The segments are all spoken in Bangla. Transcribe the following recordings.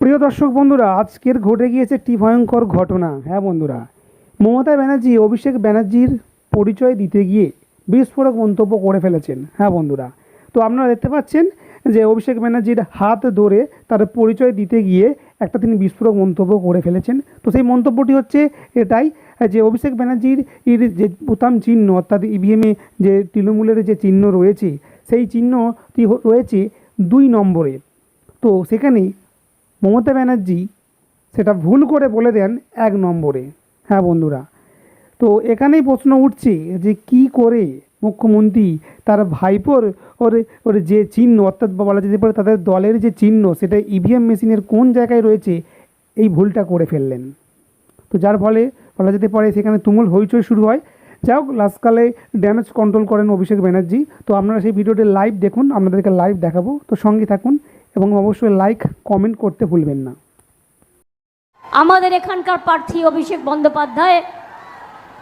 প্রিয় দর্শক বন্ধুরা, আজকের ঘটে গিয়েছে একটি ভয়ঙ্কর ঘটনা। হ্যাঁ বন্ধুরা, মমতা ব্যানার্জি, অভিষেক ব্যানার্জির পরিচয় দিতে গিয়ে বিস্ফোরক মন্তব্য করে ফেলেছেন। হ্যাঁ বন্ধুরা, তো আপনারা দেখতে পাচ্ছেন যে অভিষেক ব্যানার্জির হাত ধরে তার পরিচয় দিতে গিয়ে একটা তিনি বিস্ফোরক মন্তব্য করে ফেলেছেন। তো সেই মন্তব্যটি হচ্ছে এটাই যে অভিষেক ব্যানার্জির যে বোতাম চিহ্ন, অর্থাৎ ইভিএমে যে তৃণমূলের যে চিহ্ন রয়েছে, সেই চিহ্নটি রয়েছে দুই নম্বরে। তো সেখানে মমতা ব্যানার্জি সেটা ভুল করে বলে দেন এক নম্বরে। হ্যাঁ বন্ধুরা, তো এখানেই প্রশ্ন উঠছে যে কি করে মুখ্যমন্ত্রী তার ভাইপোর ওর ওর যে চিহ্ন, অর্থাৎ বলা যেতে পারে তাদের দলের যে চিহ্ন, সেটা ইভিএম মেশিনের কোন জায়গায় রয়েছে, এই ভুলটা করে ফেললেন। তো যার ফলে বলা যেতে পারে সেখানে তুমুল হইচই শুরু হয়। যাই হোক, লাস্টকালে ড্যামেজ কন্ট্রোল করেন অভিষেক ব্যানার্জি। তো আপনারা সেই ভিডিওটি লাইভ দেখুন, আপনাদেরকে লাইভ দেখাবো। তো সঙ্গে থাকুন এবং অবশ্যই লাইক কমেন্ট করতে ভুলবেন না। আমাদের এখানকার প্রার্থী অভিষেক বন্দ্যোপাধ্যায়,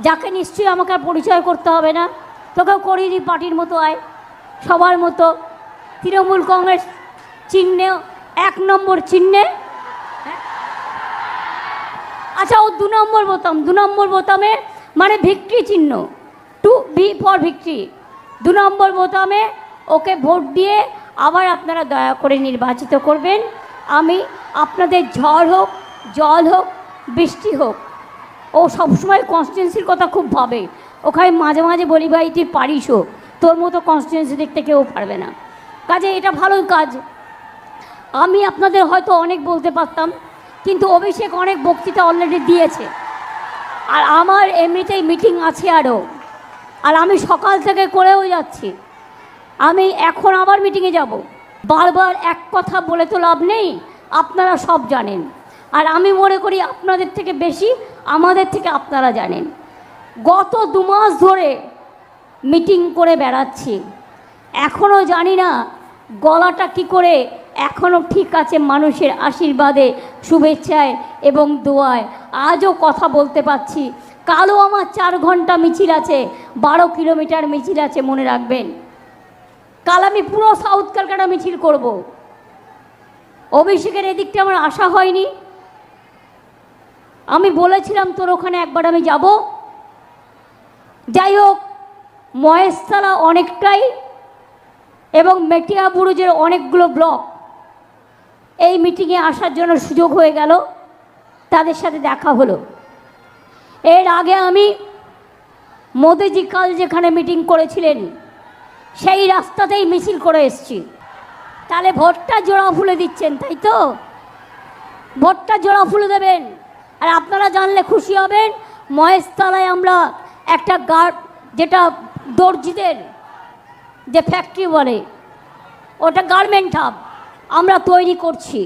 যাকে নিশ্চয়ই আমাকে পরিচয় করতে হবে না, তোকেও দিই পার্টির মতো আয়, সবার মতো। তৃণমূল কংগ্রেস চিহ্নে, এক নম্বর চিহ্নে? আচ্ছা ও দু নম্বর বোতাম, দু নম্বর বোতামে মানে ভিক্টরি চিহ্ন টু বি ফর ভিক্টরি দু নম্বর বোতামে ওকে ভোট দিয়ে আবার আপনারা দয়া করে নির্বাচিত করবেন। আমি আপনাদের ঝড় হোক, জল হোক, বৃষ্টি হোক, ও সবসময় কনস্টিটেন্সির কথা খুব ভাবে। ওখানে মাঝে মাঝে বলি, ভাই, তুই পারিস হোক। তোর মতো কনস্টিটেন্সি দেখতে কেউ পারবে না। কাজে এটা ভালোই কাজ। আমি আপনাদের হয়তো অনেক বলতে পারতাম, কিন্তু অভিষেক অনেক বক্তৃতা অলরেডি দিয়েছে। আর আমার এমনিতেই মিটিং আছে আরও। আর আমি সকাল থেকে করেও যাচ্ছি। আমি এখন আবার মিটিংয়ে যাব। বারবার এক কথা বলে তো লাভ নেই, আপনারা সব জানেন। আর আমি মনে করি আপনাদের থেকে বেশি, আমাদের থেকে আপনারা জানেন। গত দু মাস ধরে মিটিং করে বেড়াচ্ছি। এখনও জানি না গলাটা কি করে এখনও ঠিক আছে মানুষের আশীর্বাদে, শুভেচ্ছায় এবং দোয়ায়। আজও কথা বলতে পারছি। কালও আমার চার ঘণ্টা মিছিল আছে, বারো কিলোমিটার মিছিল আছে, মনে রাখবেন। কাল আমি পুরো সাউথ ক্যালকাটা মিছিল করব। অভিষেকের এদিকটা আমার আশা হয়নি। আমি বলেছিলাম, তোর ওখানে একবার আমি যাব। যাই হোক, মহেশতলা অনেকটাই এবং মেটিয়া বুরুজের অনেকগুলো ব্লক। এই মিটিংয়ে আসার জন্য সুযোগ হয়ে গেল। তাদের সাথে দেখা হলো। এর আগে আমি মোদিজি কাল যেখানে মিটিং করেছিলেন সেই রাস্তাতেই মিছিল করে এসছি। তাহলে ভোটটা জোড়া ফুলে দিচ্ছেন, তাই তো? ভোটটা জোড়া ফুলে দেবেন। আর আপনারা জানলে খুশি হবেন, মহেশতলায় আমরা একটা গার্ড, যেটা দর্জিদের, যে ফ্যাক্টরি বলে, ওটা গার্মেন্ট হাব আমরা তৈরি করছি।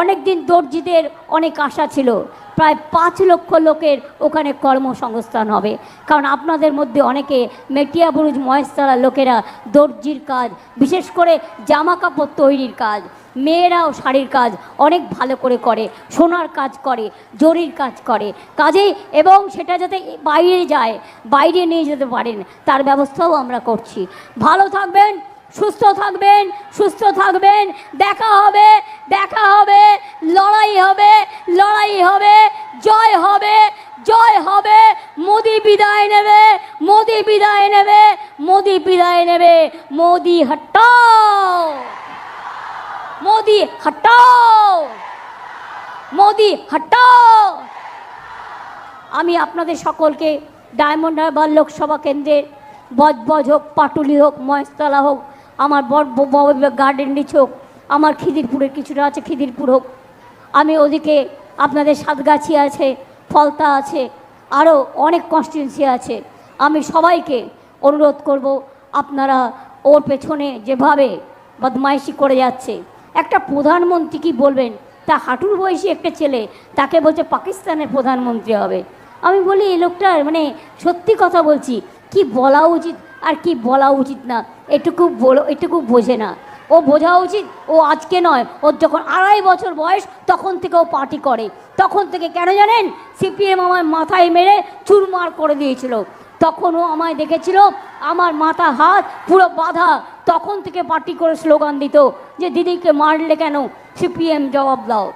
অনেক দিন দর্জিদের অনেক আশা ছিল। প্রায় পাঁচ লক্ষ লোকের ওখানে কর্মসংস্থান হবে। কারণ আপনাদের মধ্যে অনেকে মেটিয়া বুরুজ, মহেশতলা লোকেরা দর্জির কাজ, বিশেষ করে জামা কাপড় তৈরির কাজ, মেয়েরাও শাড়ির কাজ অনেক ভালো করে করে, সোনার কাজ করে, জরির কাজ করে। কাজেই এবং সেটা যাতে বাইরে যায়, বাইরে নিয়ে যেতে পারেন, তার ব্যবস্থাও আমরা করছি। ভালো থাকবেন, সুস্থ থাকবেন সুস্থ থাকবেন, দেখা হবে দেখা হবে, লড়াই হবে লড়াই হবে। জয় হবে জয় হবে, মোদি বিদায় নেবে, মোদি বিদায় নেবে, মোদি বিদায় নেবে, মোদি হটাও মোদি হটাও মোদি হটাও। আমি আপনাদের সকলকে ডায়মন্ড হারবার লোকসভা কেন্দ্রের বজবজ হোক, পাটুলি হোক, মহেশতলা হোক, আমার গার্ডেন রিচ হোক, আমার খিদিরপুরের কিছুটা আছে, খিদিরপুর হোক, আমি ওদিকে আপনাদের সাতগাছি আছে, ফলতা আছে আরও অনেক কনস্টিটুয়েন্সি আছে। আমি সবাইকে অনুরোধ করব, আপনারা ওর পেছনে যেভাবে বদমাইশি করে যাচ্ছে, একটা প্রধানমন্ত্রী কি বলবেন? তা হাঁটুর বয়সী একটা ছেলে, তাকে বলছে পাকিস্তানের প্রধানমন্ত্রী হবে। আমি বলি, এই লোকটার মানে সত্যি কথা বলছি, কি বলা উচিত আর কি বলা উচিত না, এটুকু বলো, এটুকু বোঝে না। ও বোঝা উচিত, ও আজকে নয় ওর যখন আড়াই বছর বয়স, তখন থেকে ও পার্টি করে। তখন থেকে কেন জানেন? সিপিএম আমার মাথায় মেরে চুরমার করে দিয়েছিল। তখন ও আমায় দেখেছিল, আমার মাথা হাত পুরো বাধা। তখন থেকে পার্টি করে স্লোগান দিত যে, দিদিকে মারলে কেন? সিপিএম জবাব দাও।